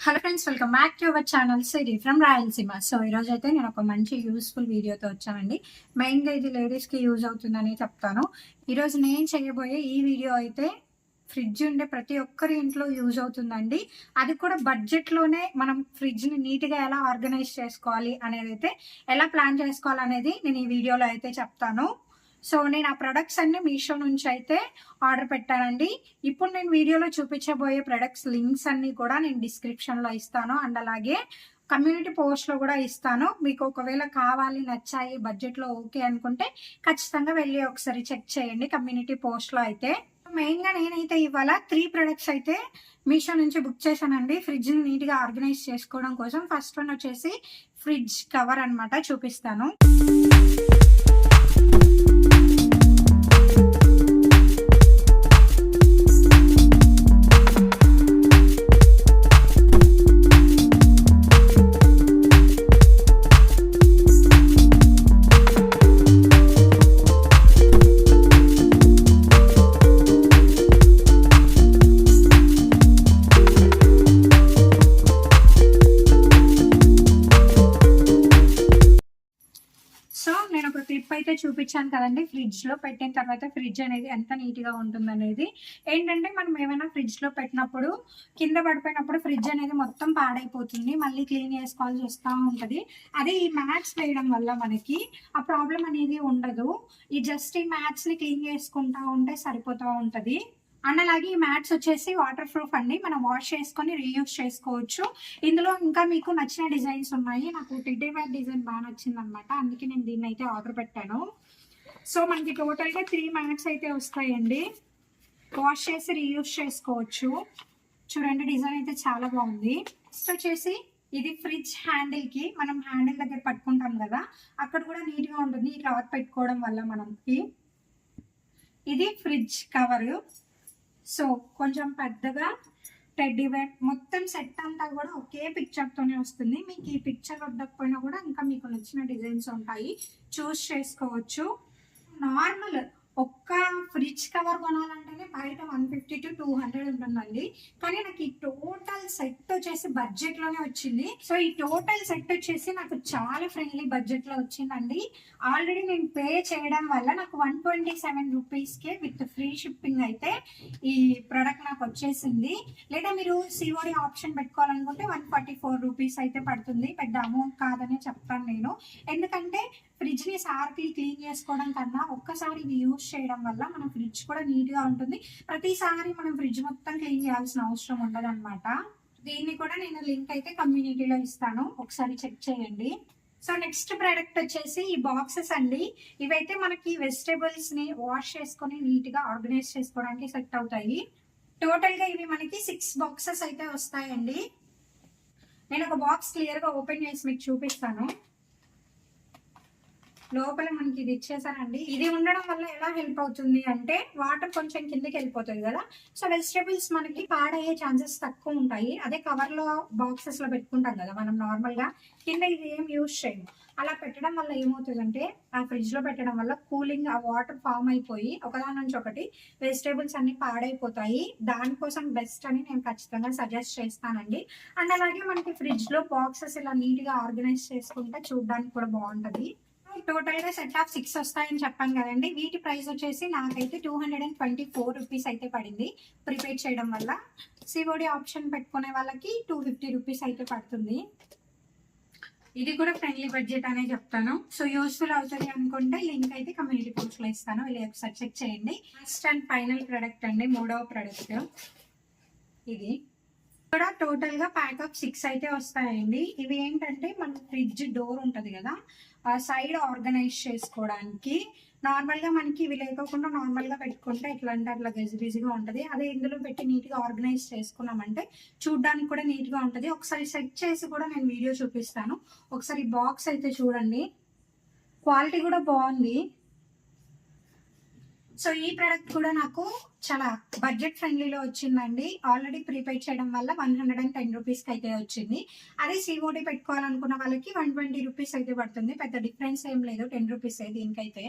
Hello friends welcome back to our channel Siri from Rayalaseema so ఈరోజు అయితే నేను ఒక మంచి యూస్ఫుల్ వీడియోతో వచ్చానండి. మెయిన్గా ఇది లేడీస్కి యూజ్ అవుతుందని చెప్తాను. ఈరోజు నేను చేయబోయే ఈ వీడియో అయితే ఫ్రిడ్జ్ ఉండే ప్రతి ఒక్కరి ఇంట్లో యూజ్ అవుతుందండి. అది కూడా బడ్జెట్లోనే మనం ఫ్రిడ్జ్ని నీట్గా ఎలా ఆర్గనైజ్ చేసుకోవాలి అనేది అయితే ఎలా ప్లాన్ చేసుకోవాలి అనేది నేను ఈ వీడియోలో అయితే చెప్తాను. సో నేను ఆ ప్రొడక్ట్స్ అన్ని మీషో నుంచి అయితే ఆర్డర్ పెట్టానండి. ఇప్పుడు నేను వీడియోలో చూపించబోయే ప్రొడక్ట్స్ లింక్స్ అన్ని కూడా నేను డిస్క్రిప్షన్లో ఇస్తాను. అండ్ అలాగే కమ్యూనిటీ పోస్ట్లో కూడా ఇస్తాను. మీకు ఒకవేళ కావాలి నచ్చాయి బడ్జెట్లో ఓకే అనుకుంటే ఖచ్చితంగా వెళ్ళి ఒకసారి చెక్ చేయండి కమ్యూనిటీ పోస్ట్లో అయితే. మెయిన్గా నేనైతే ఇవాళ త్రీ ప్రొడక్ట్స్ అయితే మీషో నుంచి బుక్ చేశానండి. ఫ్రిడ్జ్ని నీట్గా ఆర్గనైజ్ చేసుకోవడం కోసం. ఫస్ట్ వన్ వచ్చేసి ఫ్రిడ్జ్ కవర్ అనమాట చూపిస్తాను. నేను ఒక క్లిప్ అయితే చూపించాను కదండి. ఫ్రిడ్జ్లో పెట్టిన తర్వాత ఫ్రిడ్జ్ అనేది ఎంత నీట్గా ఉంటుంది అనేది. ఏంటంటే మనం ఏమైనా ఫ్రిడ్జ్లో పెట్టినప్పుడు కింద పడిపోయినప్పుడు ఫ్రిడ్జ్ అనేది మొత్తం పాడైపోతుంది. మళ్ళీ క్లీన్ చేసుకోవాల్సి వస్తూ ఉంటుంది. అదే ఈ మ్యాట్స్ వేయడం వల్ల మనకి ఆ ప్రాబ్లం అనేది ఉండదు. ఈ జస్ట్ ఈ మ్యాట్స్ని క్లీన్ చేసుకుంటా ఉంటే సరిపోతూ ఉంటుంది. అండ్ అలాగే ఈ మ్యాట్స్ వచ్చేసి వాటర్ ప్రూఫ్ అండి. మనం వాష్ చేసుకొని రీయూస్ చేసుకోవచ్చు. ఇందులో ఇంకా మీకు నచ్చిన డిజైన్స్ ఉన్నాయి. నాకు టిడ్డీ బ్యాగ్ డిజైన్ బాగా నచ్చింది అనమాట అందుకే నేను దీన్ని అయితే ఆర్డర్ పెట్టాను. సో మనకి టోటల్గా త్రీ మ్యాట్స్ అయితే వస్తాయండి. వాష్ చేసి రీయూస్ చేసుకోవచ్చు. చూడండి డిజైన్ అయితే చాలా బాగుంది. నెక్స్ట్ వచ్చేసి ఇది ఫ్రిడ్జ్ హ్యాండిల్కి మనం హ్యాండిల్ దగ్గర పట్టుకుంటాం కదా అక్కడ కూడా నీట్గా ఉంటుంది. ఈ క్లాత్ పెట్టుకోవడం వల్ల మనకి. ఇది ఫ్రిడ్జ్ కవరు సో కొంచెం పెద్దగా టెడ్డీ వేర్ మొత్తం సెట్ అంతా కూడా ఒకే పిక్చర్తోనే వస్తుంది. మీకు ఈ పిక్చర్ వద్దకపోయినా కూడా ఇంకా మీకు నచ్చిన డిజైన్స్ ఉంటాయి. చూస్ చేసుకోవచ్చు. నార్మల్ ఒక్క ఫ్రిడ్జ్ కవర్ కొనాలంటేనే బయట one fifty to two hundred ఉంటుందండి. కానీ నాకు ఈ టోటల్ సెట్ వచ్చేసి బడ్జెట్లోనే వచ్చింది. సో ఈ టోటల్ సెట్ వచ్చేసి నాకు చాలా ఫ్రెండ్లీ బడ్జెట్లో వచ్చిందండి. ఆల్రెడీ నేను పే చేయడం వల్ల నాకు వన్ ట్వంటీ సెవెన్ రూపీస్ కే విత్ ఫ్రీ షిప్పింగ్ అయితే ఈ ప్రోడక్ట్ నాకు వచ్చేసింది. లేదా మీరు సిఓడి ఆప్షన్ పెట్టుకోవాలనుకుంటే వన్ ఫార్టీ ఫోర్ రూపీస్ అయితే పడుతుంది. పెద్ద అమౌంట్ కాదనే చెప్తాను నేను. ఎందుకంటే ఫ్రిడ్జ్ని సార్కి క్లీన్ చేసుకోవడం కన్నా ఒక్కసారి ఇది యూజ్ చేయడం వల్ల మన ఫ్రిడ్జ్ కూడా నీట్గా ఉంటుంది. ప్రతిసారి మనం ఫ్రిడ్జ్ మొత్తం క్లీన్ చేయాల్సిన అవసరం ఉండదు అనమాట దీన్ని కూడా నేను లింక్ అయితే కమ్యూనిటీలో ఇస్తాను. ఒకసారి చెక్ చేయండి. సో నెక్స్ట్ ప్రోడక్ట్ వచ్చేసి ఈ బాక్సెస్ అండి. ఇవైతే మనకి వెజిటేబుల్స్ని వాష్ చేసుకొని నీట్గా ఆర్గనైజ్ చేసుకోవడానికి సెట్ అవుతాయి. టోటల్గా ఇవి మనకి సిక్స్ బాక్సెస్ అయితే వస్తాయండి. నేను ఒక బాక్స్ క్లియర్గా ఓపెన్ చేసి మీకు చూపిస్తాను. లోపల మనకి ఇది ఇచ్చేసానండి. ఇది ఉండడం వల్ల ఎలా హెల్ప్ అవుతుంది అంటే వాటర్ కొంచెం కిందకి వెళ్ళిపోతుంది కదా. సో వెజిటేబుల్స్ మనకి పాడయ్యే ఛాన్సెస్ తక్కువ ఉంటాయి. అదే కవర్లో బాక్సెస్లో పెట్టుకుంటాం కదా మనం నార్మల్గా. కింద ఇది ఏం యూజ్ చేయము. అలా పెట్టడం వల్ల ఏమవుతుందంటే ఆ ఫ్రిడ్జ్లో పెట్టడం వల్ల కూలింగ్ ఆ వాటర్ ఫామ్ అయిపోయి ఒకదాని నుంచి ఒకటి వెజిటేబుల్స్ అన్ని పాడైపోతాయి. దానికోసం బెస్ట్ అని నేను ఖచ్చితంగా సజెస్ట్ చేస్తానండి. అండ్ అలాగే మనకి ఫ్రిడ్జ్లో బాక్సెస్ ఇలా నీట్గా ఆర్గనైజ్ చేసుకుంటే చూడడానికి కూడా బాగుంటది. టోటల్గా సెట్ ఆఫ్ సిక్స్ వస్తాయని చెప్పాను కదండి. వీటి ప్రైస్ వచ్చేసి నాకైతే two hundred and twenty four rupees అయితే పడింది ప్రిపేర్ చేయడం వల్ల. సిఓడి ఆప్షన్ పెట్టుకునే వాళ్ళకి టూ ఫిఫ్టీ రూపీస్ అయితే పడుతుంది. ఇది కూడా ఫ్రెండ్లీ బడ్జెట్ అనే చెప్తాను. సో యూస్ఫుల్ అవుతుంది అనుకుంటే లింక్ అయితే కమ్యూనిటీ పోస్ట్లో ఇస్తాను. వెళ్ళి ఒకసారి చెక్ చేయండి. ఫస్ట్ అండ్ ఫైనల్ ప్రొడక్ట్ అండి మూడవ ప్రొడక్ట్ ఇది. టోటల్గా ప్యాక్ ఆఫ్ సిక్స్ అయితే వస్తాయండి. ఇవి ఏంటంటే మన ఫ్రిడ్జ్ డోర్ ఉంటది కదా ఆ సైడ్ ఆర్గనైజ్ చేసుకోవడానికి. నార్మల్గా మనకి ఇవి లేకోకుండా నార్మల్గా పెట్టుకుంటే ఎట్లా అంటే అట్లా గజిబిజిగా ఉంటది. అదే ఇందులో పెట్టి నీట్గా ఆర్గనైజ్ చేసుకున్నామంటే చూడడానికి కూడా నీట్గా ఉంటది. ఒకసారి సెట్ చేసి కూడా నేను వీడియో చూపిస్తాను. ఒకసారి బాక్స్ అయితే చూడండి. క్వాలిటీ కూడా బాగుంది. సో ఈ ప్రోడక్ట్ కూడా నాకు చాలా బడ్జెట్ ఫ్రెండ్లీలో వచ్చిందండి. ఆల్రెడీ ప్రీపేడ్ చేయడం వల్ల వన్ హండ్రెడ్ అండ్ టెన్ రూపీస్కి అయితే వచ్చింది. అదే సిఓడి పెట్టుకోవాలనుకున్న వాళ్ళకి వన్ ట్వంటీ రూపీస్ అయితే పడుతుంది. పెద్ద డిఫరెన్స్ ఏం లేదు. టెన్ రూపీస్ దీనికైతే.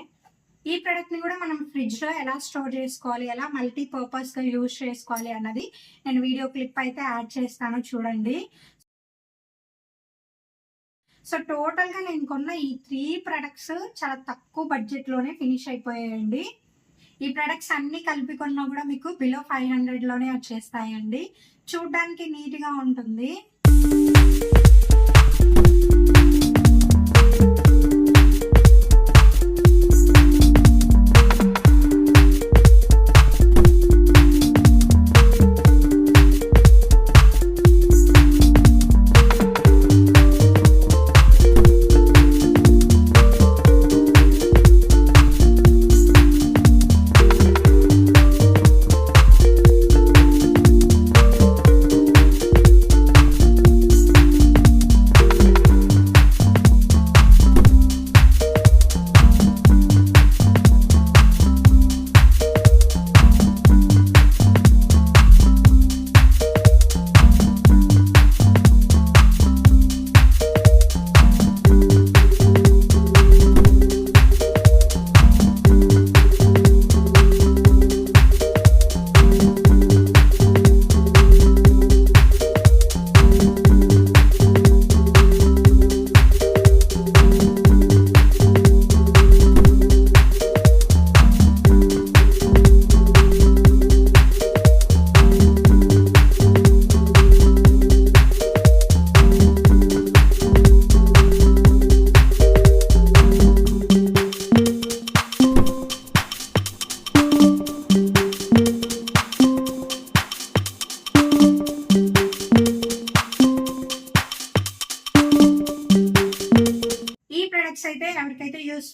ఈ ప్రోడక్ట్ని కూడా మనం ఫ్రిడ్జ్లో ఎలా స్టోర్ చేసుకోవాలి? ఎలా మల్టీ పర్పస్గా యూజ్ చేసుకోవాలి అన్నది నేను వీడియో క్లిప్ అయితే యాడ్ చేస్తాను చూడండి. సో టోటల్గా నేను కొన్న ఈ త్రీ ప్రొడక్ట్స్ చాలా తక్కువ బడ్జెట్లోనే ఫినిష్ అయిపోయాయండి. ఈ ప్రొడక్ట్స్ అన్ని కలిపి కొన్నా కూడా మీకు బిలో ఫైవ్ హండ్రెడ్లోనే వచ్చేస్తాయండి. చూడ్డానికి నీట్గా ఉంటుంది.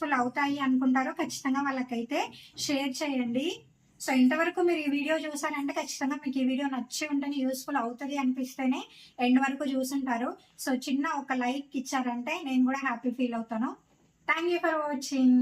యూస్ఫుల్ అవుతాయి అనుకుంటారో ఖచ్చితంగా వాళ్ళకైతే షేర్ చేయండి. సో ఇంతవరకు మీరు ఈ వీడియో చూసారంటే ఖచ్చితంగా మీకు ఈ వీడియో నచ్చి ఉంటేనే యూస్ఫుల్ అవుతుంది అనిపిస్తేనే ఎండ్ వరకు చూసుంటారు. సో చిన్న ఒక లైక్ ఇచ్చారంటే నేను కూడా హ్యాపీ ఫీల్ అవుతాను. Thank you for watching